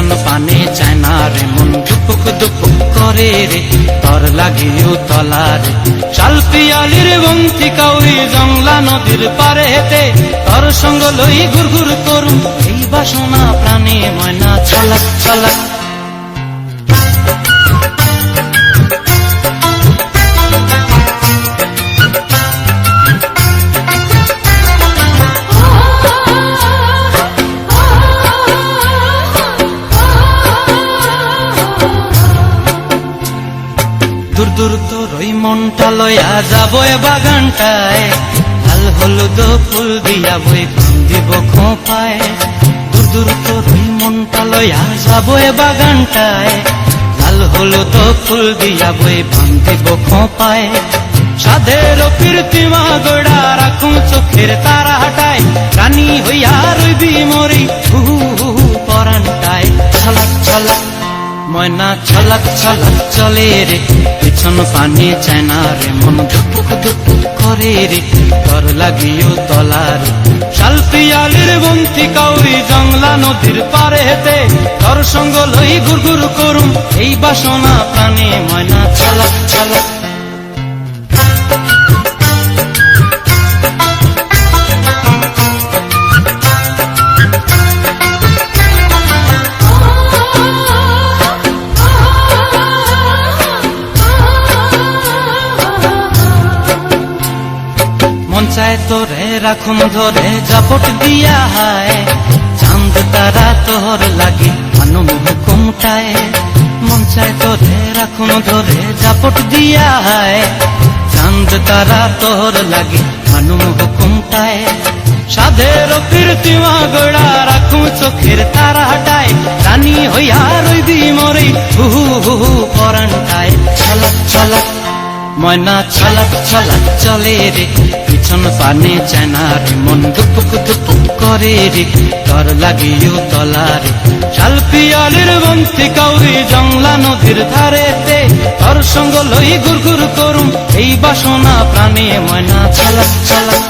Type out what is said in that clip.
পিছন পানে চায়না রে, মন দুপুক দুপুক করে রে, তর লাগিও তলারে চাল পিয়ালির বন্তি কাউরি জংলা নদীর পারে হেতে তর সঙ্গ লই ঘুর ঘুর করুম, এই বাসনা প্রাণে ময়না ছলাক ছলাক দূর দূর তোর ওই মনটা লয়া যাব এ বাগানটায়। লাল হলুদ ফুল দিয়া বই দিব খোঁপায়। দূর দূর তোর ওই মনটা লয়া যাব এ বাগানটায়। লাল হলুদ ফুল দিয়া বই দিব খোঁপায়। সাধের কীর্তিমা গোড়া রাখুন চোখের তারা হাটায়। রানী হইয়া রইবি মরি হু হু পরানটায়। ছলাক ছলাক, ময়না ছলাক ছলাক চলে রে। পিছন পানি চায় রে মন ধুপুক ধুপুক করে রে। তর লাগিও তলার। শাল পিয়ালির বন্তি কাউরি জংলা নদীর পারে হেতে তর সঙ্গ লই ঘুর ঘুর করুম। এই বাসনা প্রাণে ময়না ছলাক ছলাক চায় তোরে, রাখুন ধরে, জাপট দিয়া হায়। চাঁদ, তারা তোর লাগি মানু হুকুমটায় মন চায় তোরে, রাখুন ধরে, জাপট দিয়া হায়। চাঁদ, তারা তোর লাগি মানু হুকুমটায় সাধের কীর্তিমা গোড়া রাখুন চোখের তারা হাটায় রানী হইয়া রইবি মরি হু হু হু হু পরানটায় ছলাক ছলাক, ময়না, ছলাক ছলাক, চলে রে। পিছন পানে চায়না রে মন দুপুক দুপুক করে রে তর লাগিও তলারে। শাল পিয়ালির বন্তি কাউরি জংলা নদীর ধারেতে তর সঙ্গ লই গুরগুর করুম, এই বাসনা প্রাণে ময়না ছলাক ছলাক